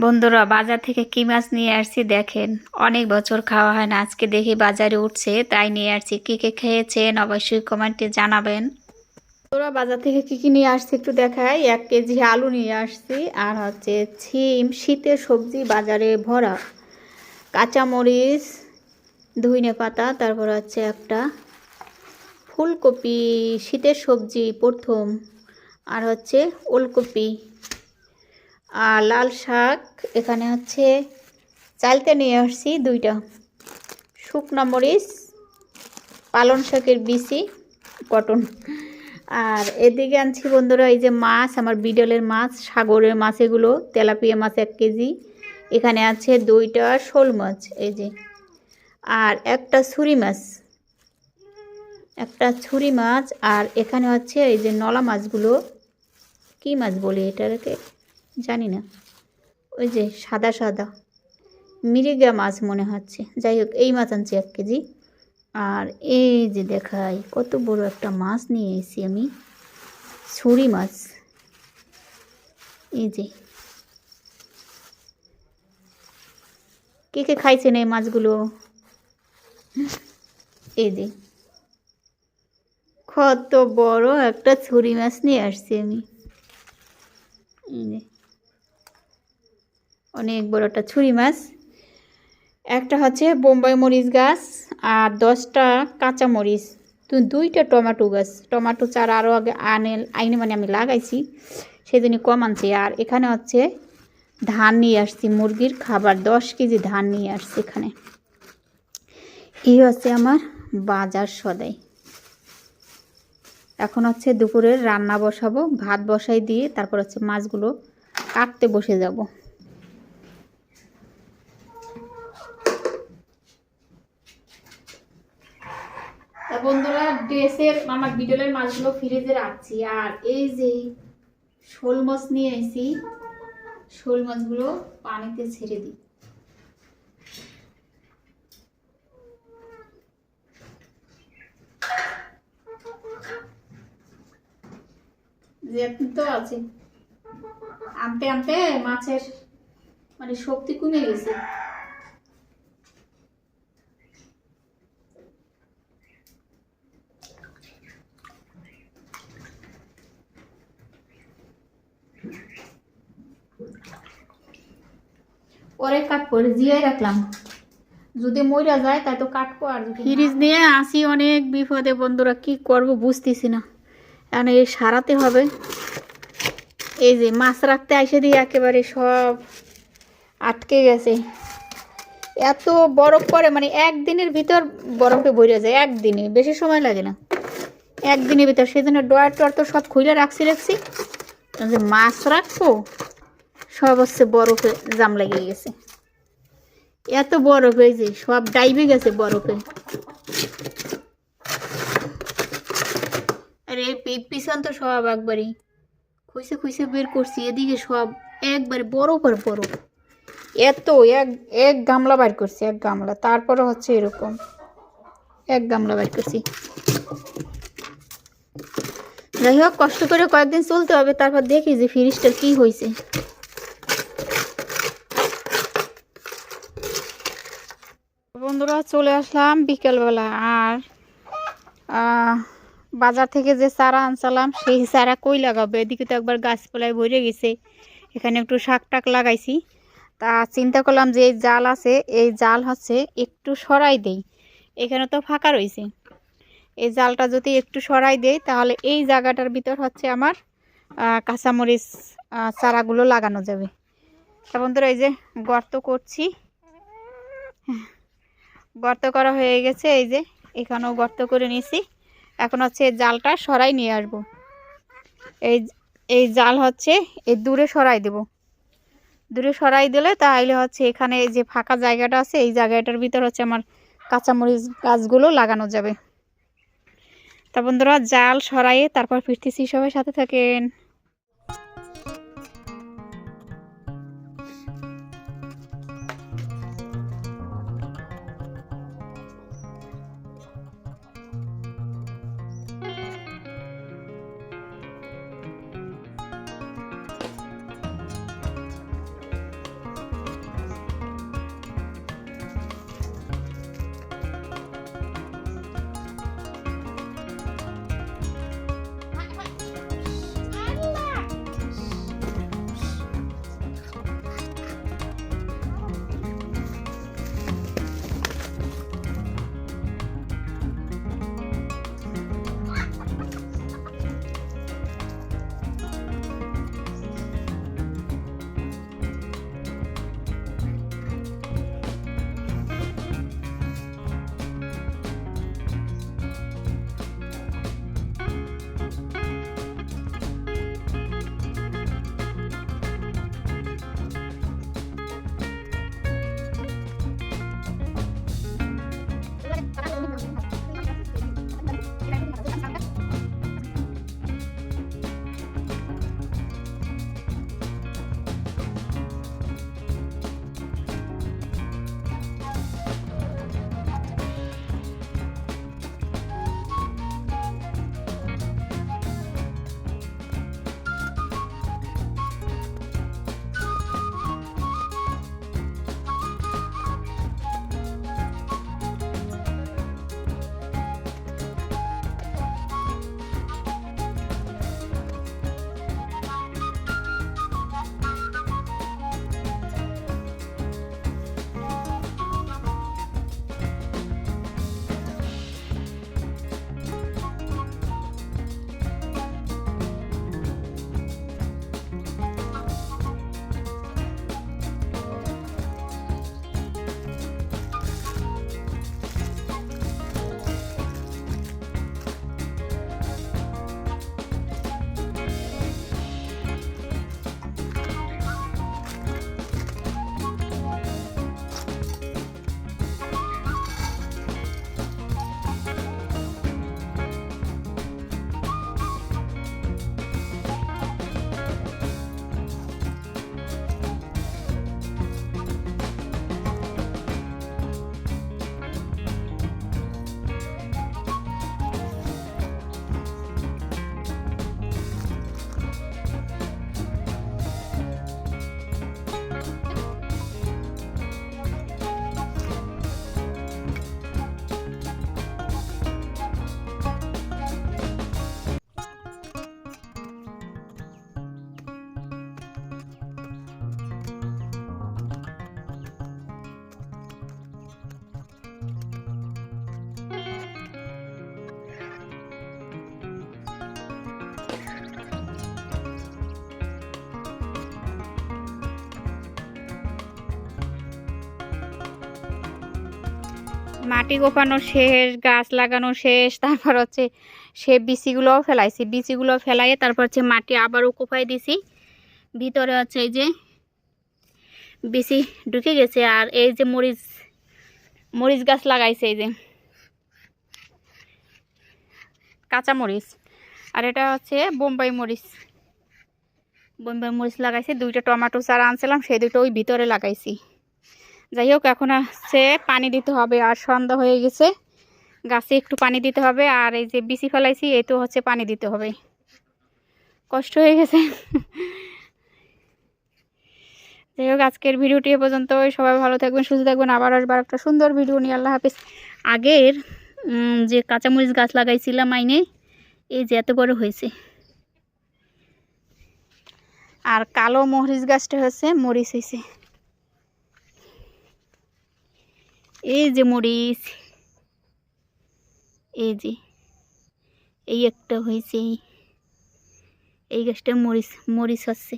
বন্ধুরা, বাজার থেকে কি মাছ নিয়ে আসছি দেখেন। অনেক বছর খাওয়া হয় না, আজকে দেখি বাজারে উঠছে, তাই নিয়ে আসছি। কী কি খেয়েছেন অবশ্যই কমেন্টে জানাবেন। বন্ধুরা, বাজার থেকে কী কী নিয়ে আসছি একটু দেখাই। এক কেজি আলু নিয়ে আসছি, আর হচ্ছে ছিম, শীতের সবজি বাজারে ভরা। কাঁচামরিচ, ধুইনে পাতা, তারপর হচ্ছে একটা ফুলকপি, শীতের সবজি প্রথম, আর হচ্ছে ওলকপি। আর লাল শাক, এখানে হচ্ছে চালতে নিয়ে আসছি দুইটা। শুকনা মরিচ পালন শাকের বিচি, কটন। আর এদিকে আনছি বন্ধুরা, এই যে মাছ, আমার বিডলের মাছ, সাগরের মাছ এগুলো, তেলাপিয়া মাছ এক কেজি। এখানে আছে দুইটা শোল মাছ, এই যে। আর একটা ছুরি মাছ, একটা ছুরি মাছ, আর এখানে হচ্ছে এই যে নলা মাছগুলো, কি মাছ বলি এটাকে? জানি না। ওই যে সাদা সাদা। মিরিগা মাছ মনে হচ্ছে। যাই হোক, এই মাছ আনছি এক কেজি। আর এই যে দেখাই, কত বড় একটা মাছ নিয়ে এসেছি আমি। ছুরি মাছ। এই যে। কে কে খাইছেন এই মাছগুলো? এই যে। কত বড় একটা ছুরি মাছ নিয়ে আসছি আমি। এই যে। অনেক বড় একটা ছুরি মাছ। একটা হচ্ছে বোম্বাই মরিচ গাছ আর দশটা কাঁচা মরিচ। তো দুইটা টমেটো গাছ। টমেটো চারা আরও আগে আনে, আইনে মানে আমি লাগাইছি সেই জন্য কম আনছি। আর এখানে হচ্ছে ধান নিয়ে আসছি, মুরগির খাবার, দশ কেজি ধান নিয়ে আসছি এখানে। এই হচ্ছে আমার বাজার সদাই। এখন হচ্ছে দুপুরের রান্না বসাবো, ভাত বসাই দিয়ে তারপর হচ্ছে মাছগুলো কাটতে বসে যাব তা বন্ধুরা, ড্রেসের আমার মাছগুলো ফ্রিজে রাখছি। আর এই যে শোল মাছ নিয়ে এসেছি শোল মাছগুলো পানিতে ছেড়ে দিই। তো আছে। আনতে আনতে মাছের মানে শক্তি কমে গেছে। পরে কাটবো, জিয়াই রাখলাম। যদি মইরা যায়, তাই তো কাটবো আর ফ্রিজ নিয়ে আসি অনেক বিপদে, বন্ধুরা, কি করব বুঝতেছি না। এখন এই সারাতে হবে। এই যে মাছ রাখতে এসে দিয়ে একেবারে সব আটকে গেছে। এত বরফ পরে মানে একদিনের ভিতর বরফে ভরে যায়, একদিনে। বেশি সময় লাগে না। একদিনের ভিতর সেই জন্য ডয়ার টয়ার তো সব খুলে রাখছি রাখছি। মাছ রাখব সব হচ্ছে বরফে জাম লেগে গেছে। এত বরফ হয়েছে সব ডাইবে গেছে বরফে। আরে পিছন তো সব একবারই খুঁজে খুঁজে বের করছি, এদিকে সব একবারে বরফ আর বরফ। এত এক এক গামলা বার করছি, এক গামলা। তারপরে হচ্ছে এরকম। এক গামলা বার করছি। যাই হোক, কষ্ট করে কয়েকদিন চলতে হবে, তারপর দেখি যে ফ্রিজটার কি হয়েছে বন্ধুরা চলে আসলাম বিকেলবেলা আর বাজার থেকে যে চারা আনছিলাম, সেই চারা কই লাগাবো? এদিকে তো একবার গাছপালায় ভরে গেছে। এখানে একটু শাক টাক লাগাইছি। তা চিন্তা করলাম যে এই জাল আছে, এই জাল হচ্ছে একটু সরাই দেই। এখানে তো ফাঁকা রয়েছে। এই জালটা যদি একটু সরাই দেই, তাহলে এই জায়গাটার ভিতর হচ্ছে আমার কাঁচামরিচ চারাগুলো লাগানো যাবে। তা বন্ধুরা, এই যে গর্ত করছি। গর্ত করা হয়ে গেছে, এই যে এখানেও গর্ত করে নিয়েছি এখন হচ্ছে জালটা সরাই নিয়ে আসব। এই এই জাল হচ্ছে এই দূরে সরাই দেব। দূরে সরাই দিলে তাহলে হচ্ছে এখানে যে ফাঁকা জায়গাটা আছে, এই জায়গাটার ভিতর হচ্ছে আমার কাঁচামরিচ গাছগুলো লাগানো যাবে। তা বন্ধুরা, জাল সরাইয়ে তারপর ফিরতেছি সবাই সাথে থাকেন। মাটি কোপানো শেষ, গাছ লাগানো শেষ, তারপর হচ্ছে সে বিচিগুলোও ফেলাইছি। বিচিগুলো ফেলাইয়ে তারপর হচ্ছে মাটি আবারও কোপাই দিছি। ভিতরে হচ্ছে এই যে বিচি ঢুকে গেছে আর এই যে মরিচ মরিচ গাছ লাগাইছে এই যে। কাঁচা মরিচ। আর এটা হচ্ছে বোম্বাই মরিচ। বোম্বাই মরিচ লাগাইছি, দুইটা টমেটো চারা আনছিলাম, সেই দুটো ওই ভিতরে লাগাইছি। যাই হোক, এখন হচ্ছে পানি দিতে হবে আর সন্ধ্যা হয়ে গেছে। গাছে একটু পানি দিতে হবে আর এই যে বিচি ফেলাইছি তো হচ্ছে পানি দিতে হবে। কষ্ট হয়ে গেছে। যাই হোক, আজকের ভিডিওটি এ পর্যন্ত সবাই ভালো থাকবেন, সুস্থ থাকবেন। আবার আসবার একটা সুন্দর ভিডিও নিয়ে। আল্লাহ হাফিজ। আগের যে কাঁচামরিচ গাছ লাগাইছিলাম আইনে এই যে এত বড় হয়েছে। আর কালো মরিচ গাছটা হচ্ছে মরিচ হয়েছে। এই যে মরিচ এই যে এই একটা হয়েছে এই গাছটা মরিচ মরিচ হচ্ছে।